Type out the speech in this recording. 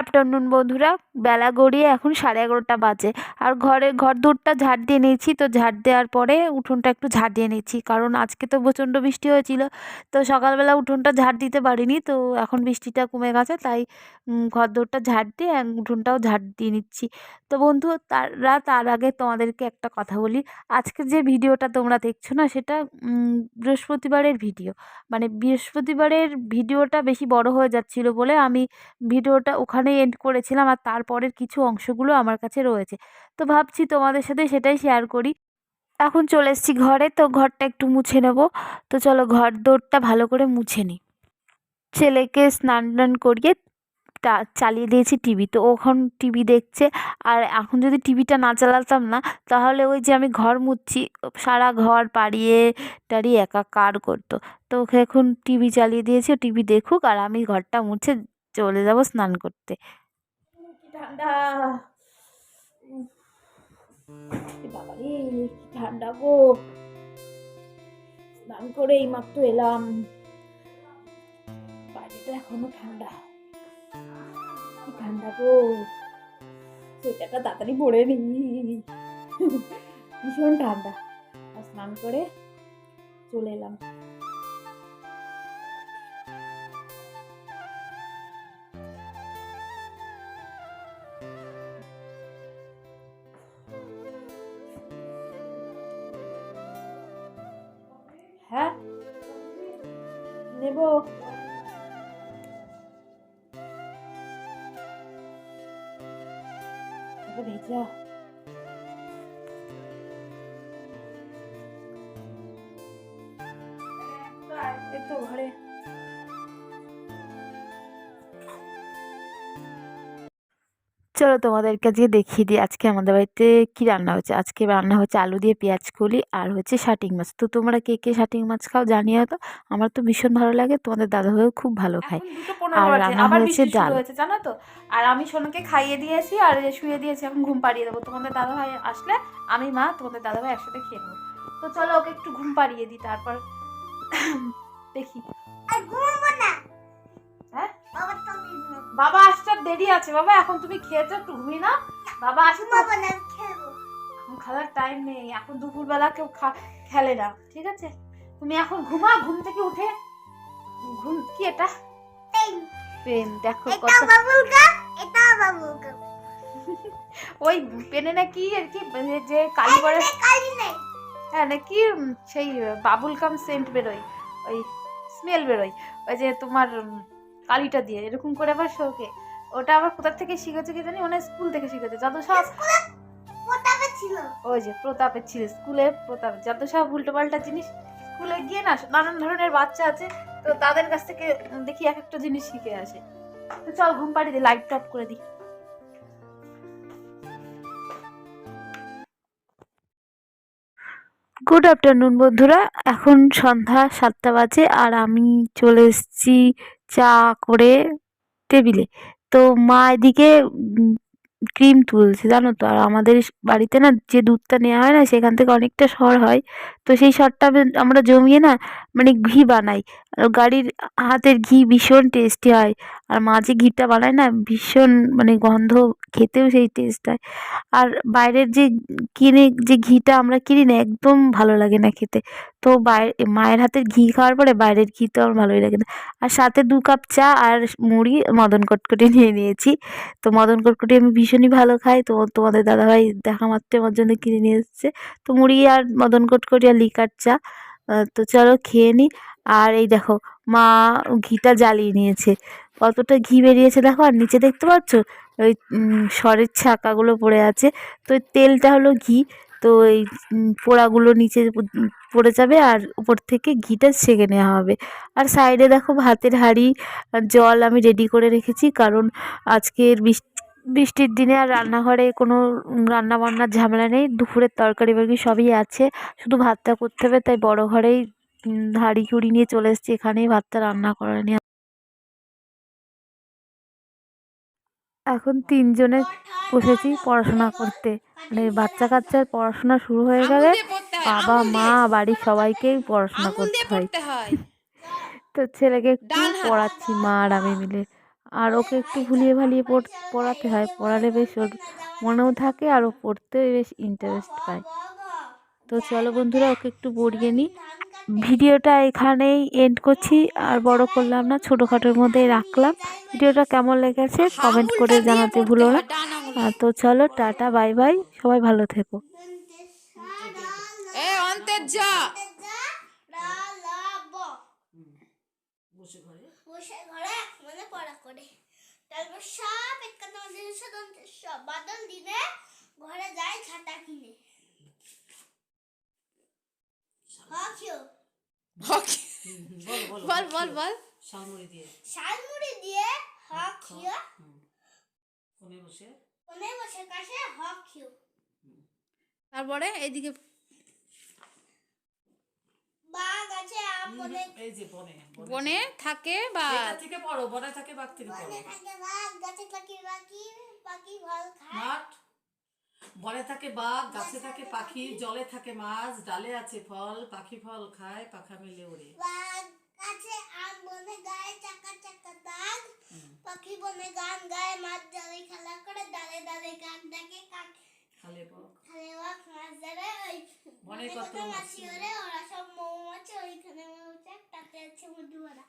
Afternoon বন্ধুরা। বেলা গড়িয়ে এখন সাড়ে এগারোটা বাজে। আর ঘরে ঘর দূরটা ঝাড় দিয়ে নিয়েছি, তো ঝাড় দেওয়ার পরে উঠোনটা একটু ঝাড় দিয়ে নিচ্ছি কারণ আজকে তো প্রচণ্ড বৃষ্টি হয়েছিল, তো সকালবেলা উঠোনটা ঝাড় দিতে পারিনি, তো এখন বৃষ্টিটা কমে গেছে, তাই ঘর দূরটা ঝাড় দিয়ে উঠোনটাও ঝাড় দিয়ে নিচ্ছি। তো বন্ধু, তারা, তার আগে তোমাদেরকে একটা কথা বলি। আজকে যে ভিডিওটা তোমরা দেখছ না, সেটা বৃহস্পতিবারের ভিডিও। মানে বৃহস্পতিবারের ভিডিওটা বেশি বড় হয়ে যাচ্ছিল বলে আমি ভিডিওটা ওখানেই এন্ড করেছিলাম আর তারপরের কিছু অংশগুলো আমার কাছে রয়েছে। তো ভাবছি তোমাদের সাথে সেটাই শেয়ার করি। এখন চলে এসেছি ঘরে, তো ঘরটা একটু মুছে নেব। তো চলো ঘর দৌড়টা ভালো করে মুছে নিই। ছেলেকে স্নান টান করিয়ে তা চালিয়ে দিয়েছি টিভি তো ওখন টিভি দেখছে আর এখন যদি টিভিটা না চালাতাম না, তাহলে ওই যে আমি ঘর মুছছি, সারা ঘর পাড়িয়ে টাড়িয়ে একাকার করতো। তো ওকে এখন টিভি চালিয়ে দিয়েছি টিভি দেখুক আর আমি ঘরটা মুছে চলে যাব স্নান করতে। ঠান্ডা? ঠান্ডা গো। স্নান করে এই মাত্র এলাম। বাইরেটা এখনও ঠান্ডা। ঠান্ডা গো। সোয়েটারটা তাড়াতাড়ি পরে নি। ভীষণ ঠান্ডা। স্নান করে চলে এলাম। নেব। ভেজা এই ঘরে। চলো তোমাদেরকে আজকে দেখিয়ে দিই আজকে আমাদের বাড়িতে কি রান্না হচ্ছে আজকে রান্না হচ্ছে আলু দিয়ে পেঁয়াজ কলি আর হচ্ছে শাটিং মাছ। তো তোমরা কে কে শাটিং মাছ খাও জানিও তো। আমার তো ভীষণ ভালো লাগে তোমাদের দাদা ভাইও খুব ভালো খায়। আর রান্না হয়েছে ডাল। জানো তো? আর আমি সোনাকে খাইয়ে দিয়েছি আর যে শুয়ে দিয়েছি এখন ঘুম পাড়িয়ে দেবো। তোমাদের দাদা ভাই আসলে আমি মা তোমাদের দাদা ভাই একসাথে খেয়ে নেব। তো চলো ওকে একটু ঘুম পাড়িয়ে দিই তারপর দেখি। হ্যাঁ? বাবা আসতে দেরি আছে। বাবা এখন তুমি খেয়েছো একটু ঘুমিয়ে না বাবা আসে তো। এখন খেলার টাইম নেই। এখন দুপুরবেলা কেউ খা- খেলে না ঠিক আছে? তুমি এখন ঘুমা ঘুম থেকে উঠে। ঘুম কি এটা? পেন। দেখো কত ওই পেনে নাকি আর কি মানে যে কালি করে হ্যাঁ নাকি সেই বাবুল কাম সেন্ট বেরোয় ওই স্মেল বেরোয়। ওই যে তোমার কালিটা দিয়ে এরকম করে আবার শোকে। ওটা আবার কোথা থেকে শিখেছে কি জানি? মানে স্কুল থেকে শিখেছে। যত সব ওই যে প্রতাপের ছিল স্কুলে প্রতাপ। যত সব উল্টো পাল্টা জিনিস স্কুলে গিয়ে না নানান ধরনের বাচ্চা আছে তো তাদের কাছ থেকে দেখি এক একটা জিনিস শিখে আসে। তো চল ঘুম পাড়ি দিই লাইট টপ করে দিই। গুড আফটারনুন বন্ধুরা। এখন সন্ধ্যা সাতটা বাজে আর আমি চলে এসেছি চা করে টেবিলে। তো মা এদিকে ক্রিম তুলছে, জানো তো? আর আমাদের বাড়িতে না যে দুধটা নেওয়া হয় না, সেখান থেকে অনেকটা সর হয়। তো সেই সরটা আমরা জমিয়ে না মানে ঘি বানাই। গাড়ির হাতের ঘি ভীষণ টেস্টি হয়। আর মা যে ঘিটা বানায় না, ভীষণ মানে গন্ধ খেতেও সেই টেস্ট হয়। আর বাইরের যে কিনে, যে ঘিটা আমরা কিনি না, একদম ভালো লাগে না খেতে। তো বাইরে মায়ের হাতের ঘি খাওয়ার পরে বাইরের ঘি তো আমার ভালোই লাগে না। আর সাথে দু কাপ চা আর মুড়ি, মদন কটকটি নিয়ে নিয়েছি। তো মদন কটকটি আমি ভীষণই ভালো খাই। তো তোমাদের দাদাভাই দেখা মাত্র আমার জন্য কিনে নিয়ে এসেছে। তো মুড়ি আর মদন কটকটি আর লিকার চা। তো চলো খেয়ে নিই আর এই দেখো, মা ঘিটা জ্বালিয়ে নিয়েছে। কতটা ঘি বেরিয়েছে দেখো, আর নিচে দেখতে পাচ্ছ? ওই সরের ছাকাগুলো পড়ে আছে। তো তেলটা হলো ঘি। তো এই পোড়াগুলো নিচে পড়ে যাবে আর উপর থেকে ঘিটা সেঁকে নেওয়া হবে। আর সাইডে দেখো ভাতের হাঁড়ি জল আমি রেডি করে রেখেছি। কারণ আজকের বৃষ্টি বৃষ্টির দিনে আর রান্নাঘরে কোনো রান্না বান্নার ঝামেলা নেই। দুপুরের তরকারি বরকি সবই আছে। শুধু ভাতটা করতে হবে, তাই বড় ঘরেই হাঁড়ি কুড়ি নিয়ে চলে এসেছি। এখানেই ভাতটা রান্না করে নিয়ে এখন তিনজনে বসেছি পড়াশোনা করতে। মানে বাচ্চা কাচ্চার পড়াশোনা শুরু হয়ে গেলে বাবা মা বাড়ির সবাইকেই পড়াশোনা করতে হয়। তো ছেলেকে একটু পড়াচ্ছি মা আর আমি মিলে। আর ওকে একটু ভুলিয়ে ভালিয়ে পড়- পড়াতে হয়। পড়ালে বেশ ওর মনেও থাকে আর ও পড়তেও বেশ ইন্টারেস্ট পায়। তো চলো বন্ধুরা ওকে একটু পড়িয়ে নিই। ভিডিওটা এখানেই এন্ড করছি আর বড় করলাম না ছোটোখাটোর মধ্যেই রাখলাম ভিডিওটা কেমন লেগেছে কমেন্ট করে জানাতে ভুলো না আর তো চলো টাটা বাই বাই সবাই ভালো থেকো বসে ঘরে মনে পড়া করে তারপর সব একান্ন জিনিস সব বাদল দিনে ঘরে যায় ছাতা কিনে বল বল বল বল শালমুড়ি দিয়ে। শালমুড়ি দিয়ে হাকিও কোণে বসে? কোনে বসে কাছে? হাকিও তারপরে এইদিকে বাঘ আছে আপনে এই যে বনে বনে বনে থাকে। বা এটা থেকে পড়ো বনে থাকে বাঘ থেকে পড়ো। বনে থাকে বাঘ গাছে পাখি পাখি ফল খায়। মাঠ? বনে থাকে বাঘ গাছে থাকে পাখি জলে থাকে মাছ ডালে আছে ফল পাখি ফল খায় পাখা মেলে ওড়ে গাছে আম বনে গায়ে চাকা চাকা দাগ। পাখি বনে গান গায় মাছ ডালে খেলা করে ডালে ডালে গান ডাকে কাক খালে বক। খালে বক মাছ ধরে ওই বনে কত মাছি ওরে ওরা সব মৌমাছি ওইখানে মৌচাক তাতে আছে মধুমারা